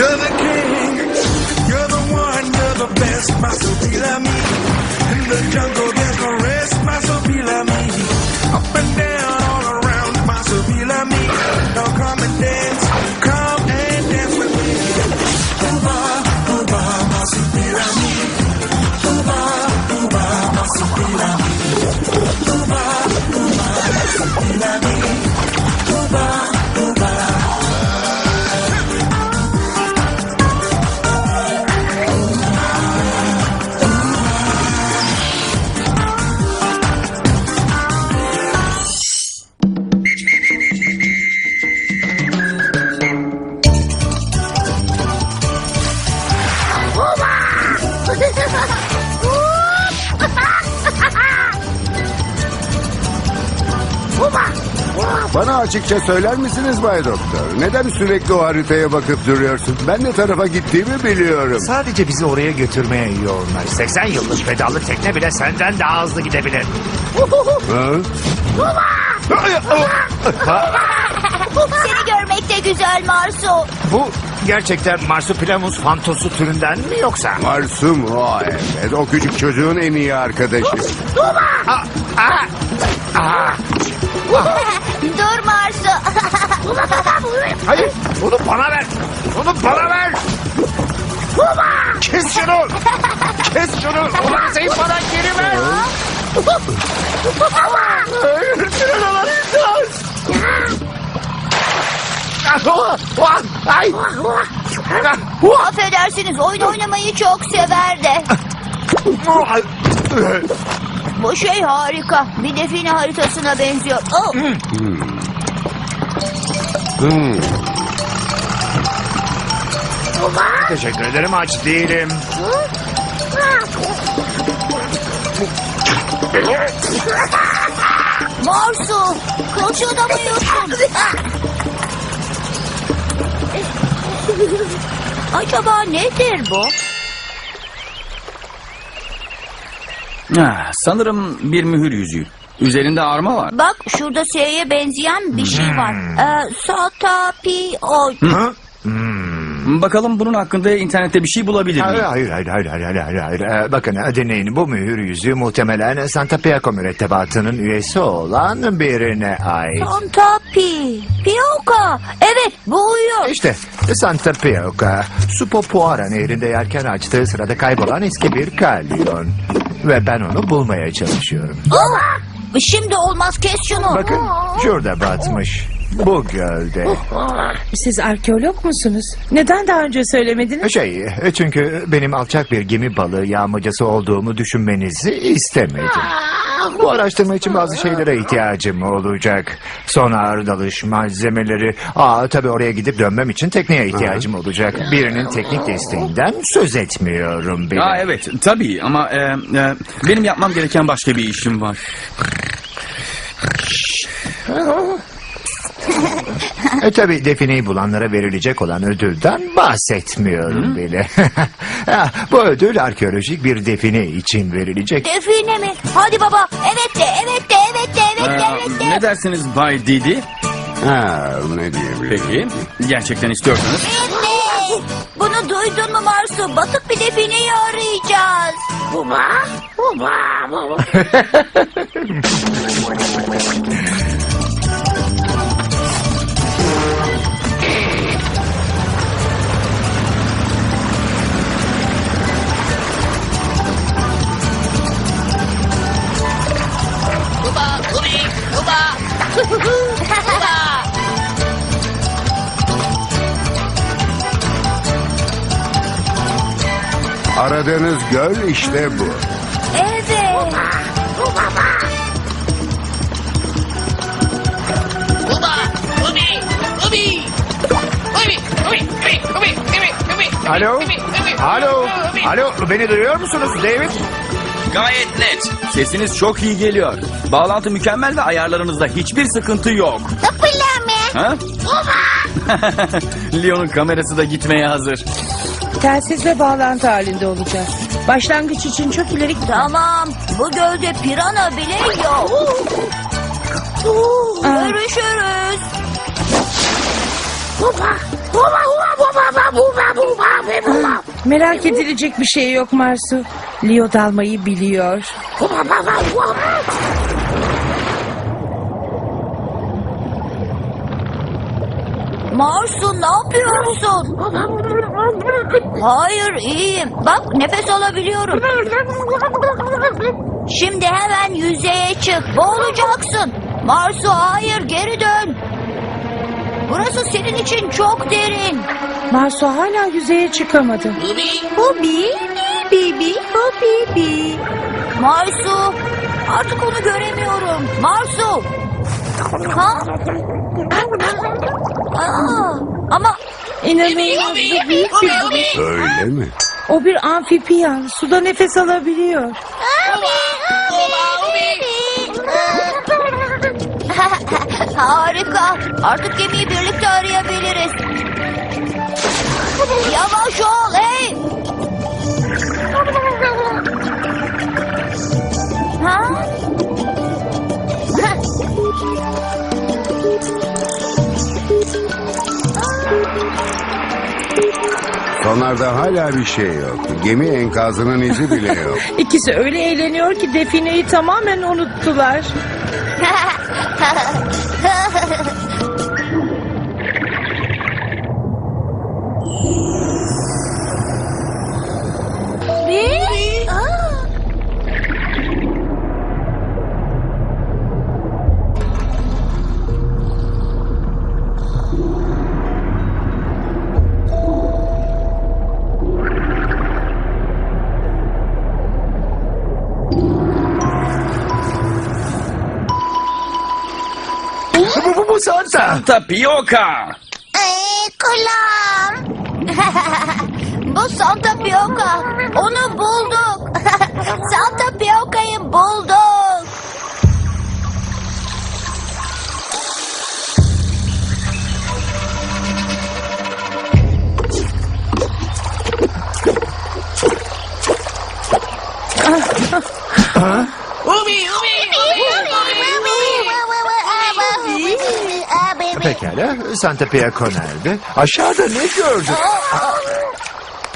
German açıkça söyler misiniz Bay Doktor? Neden sürekli o haritaya bakıp duruyorsun? Ben ne tarafa gittiğimi biliyorum. Sadece bizi oraya götürmeye yoğunlar. 80 yıllık pedalı tekne bile senden daha hızlı gidebilir. Ha? Seni görmek de güzel Marsu. Bu gerçekten Marsupilamus fantosu türünden mi yoksa? Marsum o evet. O küçük çocuğun en iyi arkadaşı. Aa, aa, aa. Dur Marsu. Hayır, onu bana ver. Onu bana ver. Kes şunu. Kes şunu. O masayı bana geri ver. Hayır, tren imdat. Ay. Affedersiniz oyun oynamayı çok severdi. Bu şey harika. Bir define haritasına benziyor. Oh, Hmm. Teşekkür ederim aç değilim. Marsu. Kılçıldamıyorsun. Acaba nedir bu? Ah, sanırım bir mühür yüzüğü. Üzerinde arma var. Bak şurada S'ye benzeyen bir şey var. Ee, Sata Pi O. Ha? Bakalım bunun hakkında internette bir şey bulabilir Hayır, miyim? hayır, hayır, hayır, hayır, hayır, hayır. Ee, bakın e, dinleyin bu mühür yüzüğü muhtemelen Santa Piaco mürettebatının üyesi olan birine ait. Santa Pi. Pioka. Evet bu uyuyor. İşte Santa Piaco, Supopuara nehrinde yerken açtığı sırada kaybolan eski bir kalyon. Ve ben onu bulmaya çalışıyorum. Şimdi olmaz kes şunu. Bakın şurada batmış. Bu gölde. Siz arkeolog musunuz? Neden daha önce söylemediniz? Şey, çünkü benim alçak bir gemi balığı yağmacısı olduğumu düşünmenizi istemedim. Bu araştırma için bazı şeylere ihtiyacım olacak. Sonar, dalış, malzemeleri. Aa tabii oraya gidip dönmem için tekneye ihtiyacım olacak. Birinin teknik desteğinden söz etmiyorum bile. Aa, evet tabii ama e, e, benim yapmam gereken başka bir işim var. E tabii defineyi bulanlara verilecek olan ödülden bahsetmiyorum bile. Ha, Bu ödül arkeolojik bir define için verilecek. Define mi? Hadi baba. Evet de evet de evet de evet de Ee, evet de. ne dersiniz Bay Didi? Ha, ne diyebilirim? Peki gerçekten istiyorsanız. Evet. Bunu duydun mu Marsu? Batık bir defineyi arayacağız. Aradığınız göl işte bu. Evet. Alo? Alo? Alo? Beni duyuyor musunuz David? Gayet net. Sesiniz çok iyi geliyor. Bağlantı mükemmel ve ayarlarınızda hiçbir sıkıntı yok. Ha? Leon'un kamerası da gitmeye hazır. Telsizle bağlantı halinde olacağız. Başlangıç için çok ileri Tamam. Bu gölde pirana bile yok. Görüşürüz. Merak edilecek bir şey yok Marsu. Leo dalmayı biliyor. Marsu ne yapıyorsun? Hayır iyiyim. Bak nefes alabiliyorum. Şimdi hemen yüzeye çık. Boğulacaksın. Marsu hayır geri dön. Burası senin için çok derin. Marsu hala yüzeye çıkamadı. Hobi, bibi, hobi, bi. Marsu, artık onu göremiyorum. Marsu. Ha? Aa, ama İnanılmaz da büyük bir bulut. Öyle mi? O bir amfibiyan. Suda nefes alabiliyor. harika. Artık gemiyi birlikte arayabiliriz. Sonlarda hala bir şey yok. Gemi enkazının izi bile yok. İkisi öyle eğleniyor ki defineyi tamamen unuttular. Santa. Tapioka. kulağım. Bu Santa Pioca. Onu bulduk. Santa Pioca'yı bulduk. Pekala. Santa Piaco nerede? Aşağıda ne gördün?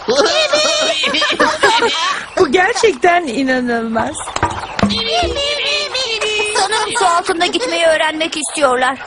Bu gerçekten inanılmaz. Sanırım su altında gitmeyi öğrenmek istiyorlar.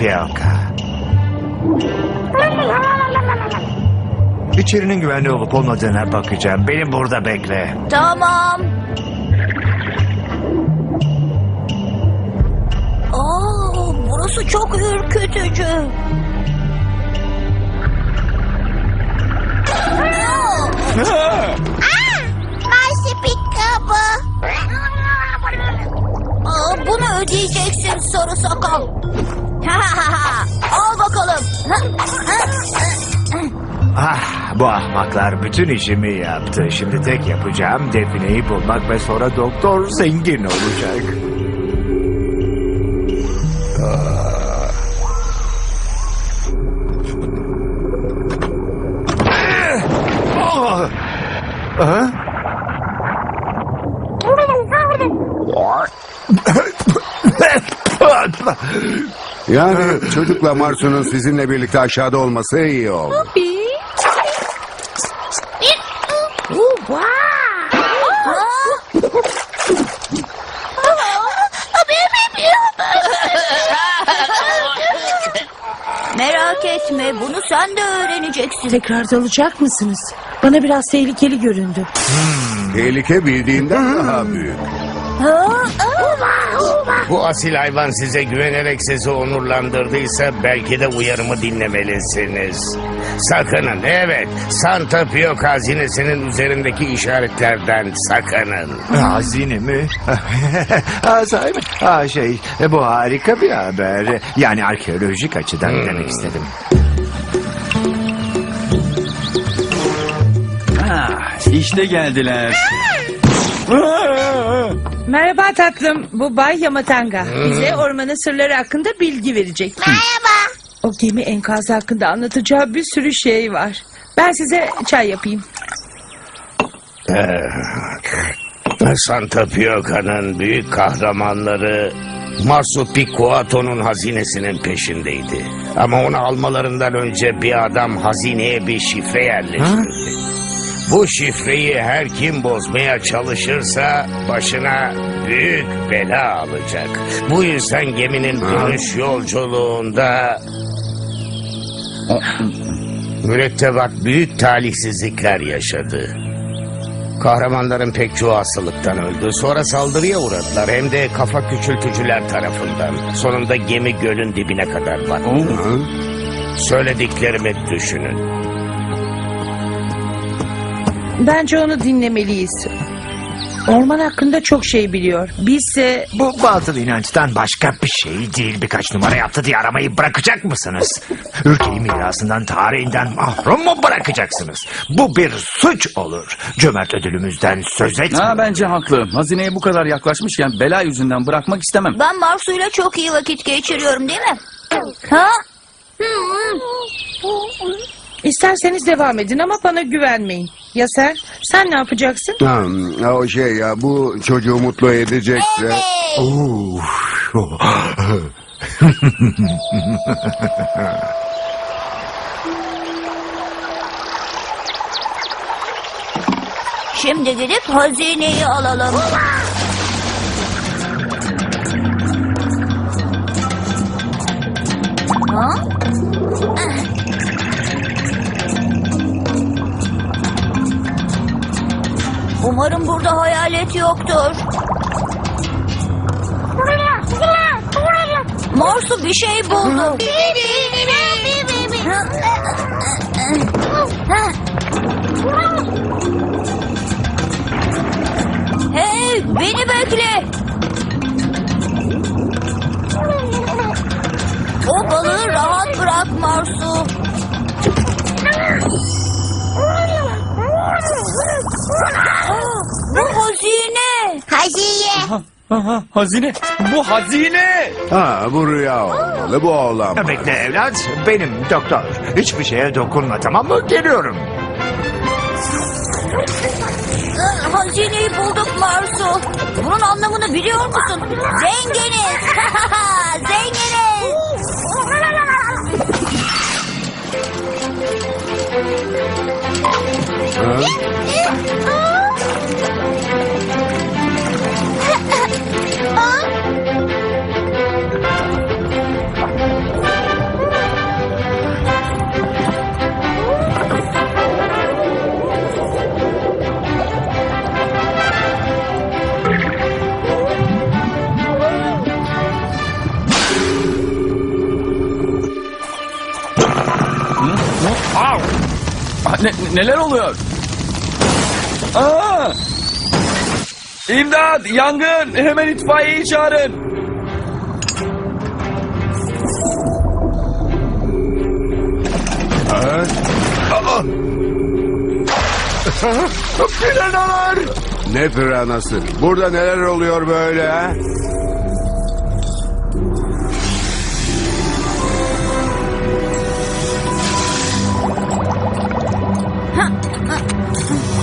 Piaca. İçerinin güvenli olup olmadığına bakacağım. Beni burada bekle. Tamam. Aa, burası çok ürkütücü. Aa, bunu ödeyeceksin sarı sakal. Al bakalım. Ah, bu ahmaklar bütün işimi yaptı. Şimdi tek yapacağım defineyi bulmak ve sonra doktor zengin olacak. Ah! Ah! Yani çocukla Marsu'nun sizinle birlikte aşağıda olması iyi oldu. Merak etme bunu sen de öğreneceksin. Tekrar dalacak mısınız? Bana biraz tehlikeli göründü. Tehlike bildiğinden daha büyük. Bu asil hayvan size güvenerek sizi onurlandırdıysa belki de uyarımı dinlemelisiniz. Sakının, evet. Santa Pio hazinesinin üzerindeki işaretlerden sakının. Hazine mi? ha, sahi mi? Ha, şey, bu harika bir haber. Yani arkeolojik açıdan Hmm. demek istedim. Ah, işte geldiler. Merhaba tatlım. Bu Bay Yamatanga. Bize ormanın sırları hakkında bilgi verecek. Merhaba. O gemi enkazı hakkında anlatacağı bir sürü şey var. Ben size çay yapayım. Santa Pioca'nın büyük kahramanları Marsupilcoato'nun hazinesinin peşindeydi. Ama onu almalarından önce bir adam hazineye bir şifre yerleştirdi. Bu şifreyi her kim bozmaya çalışırsa başına büyük bela alacak. Bu yüzden geminin dönüş yolculuğunda mürettebat büyük talihsizlikler yaşadı. Kahramanların pek çoğu hastalıktan öldü. Sonra saldırıya uğradılar. Hem de kafa küçültücüler tarafından. Sonunda gemi gölün dibine kadar battı. Söylediklerimi düşünün. Bence onu dinlemeliyiz. Orman hakkında çok şey biliyor. Bizse Bu batıl inançtan başka bir şey değil. Birkaç numara yaptı diye aramayı bırakacak mısınız? Ülkeyi mirasından, tarihinden mahrum mu bırakacaksınız? Bu bir suç olur. Cömert ödülümüzden söz etme. Ha, bence haklı. Hazineye bu kadar yaklaşmışken bela yüzünden bırakmak istemem. Ben Marsu'yla çok iyi vakit geçiriyorum değil mi? Ha? İsterseniz devam edin ama bana güvenmeyin. Ya sen? Sen ne yapacaksın? Ha, o şey ya bu çocuğu mutlu edecekse. Oo. Şimdi gidip hazineyi alalım. Ha? Umarım burada hayalet yoktur. Morsu bir şey buldu. Hey beni bekle. O balığı rahat bırak Marsu. Hazine. Hazine. Aha, hazine. Bu hazine. Ha bu rüya olmalı bu olamaz. Bekle evlat. Benim doktor. Hiçbir şeye dokunma tamam mı? Geliyorum. Hazineyi bulduk Marsu. Bunun anlamını biliyor musun? Zenginiz. Zenginiz. Ha? Au! Ah, Ne, neler oluyor? Aa! İmdat! Yangın! Hemen itfaiyeyi çağırın! Piranalar! Ne piranası? Burada neler oluyor böyle ha? Oo,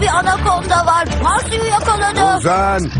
Bir anakonda var. Marsu'yu yakaladı. Ozan.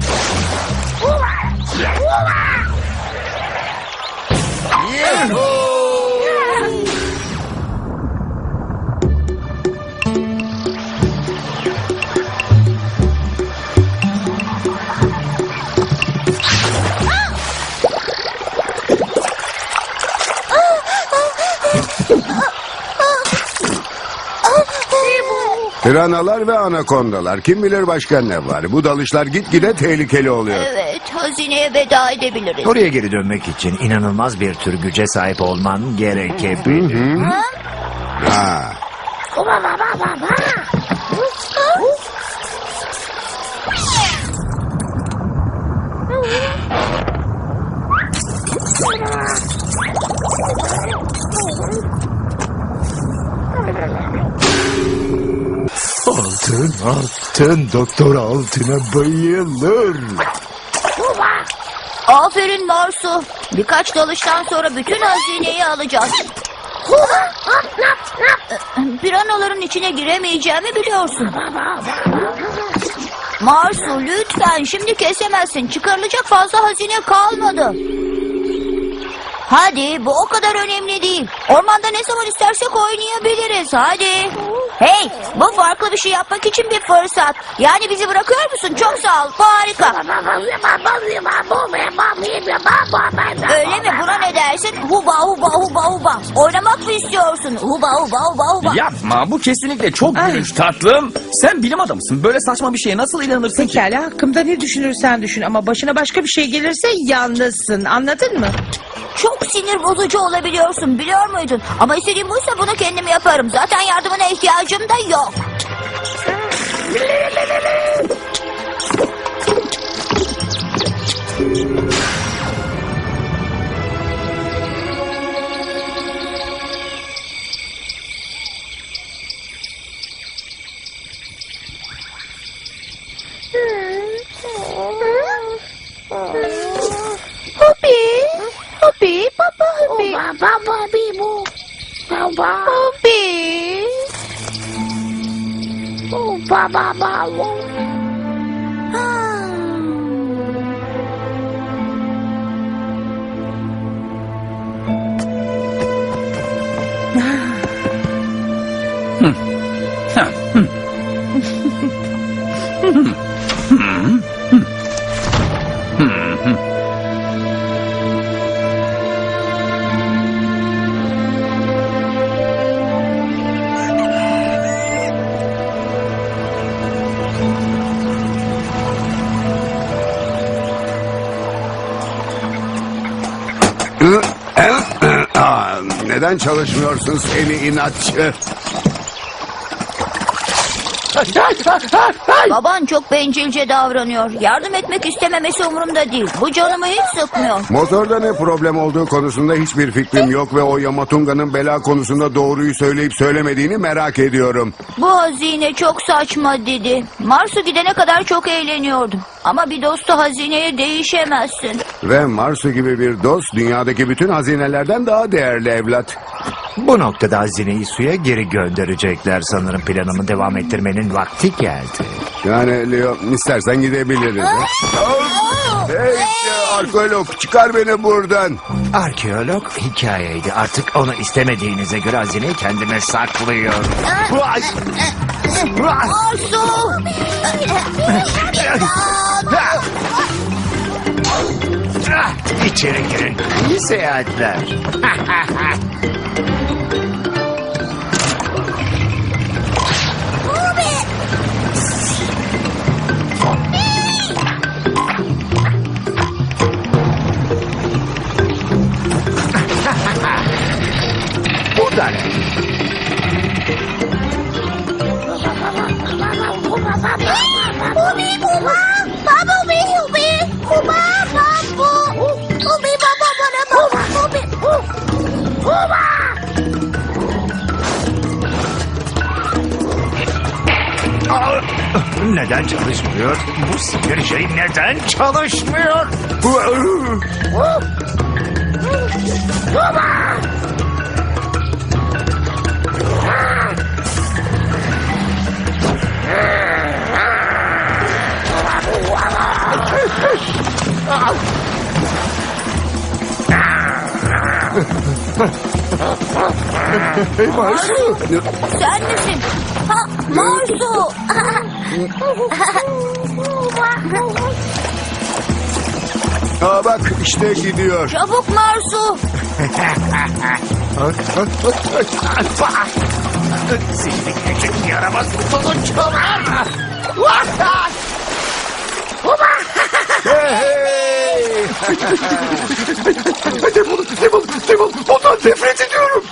Piranalar ve anakondalar. Kim bilir başka ne var. Bu dalışlar gitgide tehlikeli oluyor. Evet, hazineye veda edebiliriz. Oraya geri dönmek için inanılmaz bir tür güce sahip olman gerekebilir. Ha. Altın, doktor altına bayılır. Aferin Marsu. Birkaç dalıştan sonra bütün hazineyi alacağız. Piranaların içine giremeyeceğimi biliyorsun. Marsu lütfen şimdi kesemezsin. Çıkarılacak fazla hazine kalmadı. Hadi bu o kadar önemli değil. Ormanda ne zaman istersek oynayabiliriz. Hadi. Hey bu farklı bir şey yapmak için bir fırsat. Yani bizi bırakıyor musun? Çok sağ ol. Harika. Öyle mi? Buna ne dersin? Huba huba huba huba. Oynamak mı istiyorsun? Huba huba huba huba. Yapma bu kesinlikle çok gülünç tatlım. Sen bilim adamısın. Böyle saçma bir şeye nasıl inanırsın ki? Pekala hakkımda ne düşünürsen düşün ama başına başka bir şey gelirse yalnızsın anladın mı? Çok sinir bozucu olabiliyorsun biliyor muydun? Ama istediğim buysa bunu kendim yaparım. Zaten yardımına ihtiyacım da yok. 霸王 neden çalışmıyorsun seni inatçı? Baban çok bencilce davranıyor. Yardım etmek istememesi umurumda değil. Bu canımı hiç sıkmıyor. Motorda ne problem olduğu konusunda hiçbir fikrim yok ve o Yamatunga'nın bela konusunda doğruyu söyleyip söylemediğini merak ediyorum. Bu hazine çok saçma dedi. Mars'a gidene kadar çok eğleniyordum. Ama bir dostu hazineye değişemezsin. Ve Marsu gibi bir dost dünyadaki bütün hazinelerden daha değerli evlat. Bu noktada hazineyi suya geri gönderecekler sanırım planımı devam ettirmenin vakti geldi. Yani Leo istersen gidebiliriz. Hey arkeolog çıkar beni buradan. Arkeolog hikayeydi. Artık onu istemediğinize göre hazineyi kendime saklıyorum. Vay! Marsu! Ah, İçeri girin. İyi seyahatler. Neden çalışmıyor? Bu sinir şey neden çalışmıyor? Sen misin? Ha, Marsu! Aa bak işte gidiyor. Çabuk Marsu. Seni küçük yaramaz tulunçlar. Hey, hey! Defol, defol, defol. Ondan nefret ediyorum.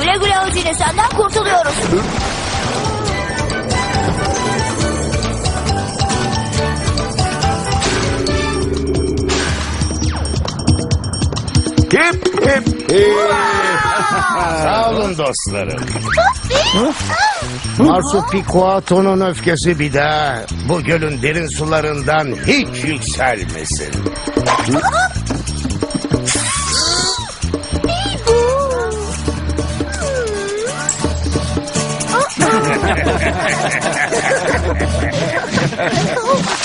Güle güle hazine senden kurtuluyoruz. Hip hip hip. Sağ olun dostlarım. Marsupikuato'nun öfkesi bir daha bu gölün derin sularından hiç yükselmesin. Help!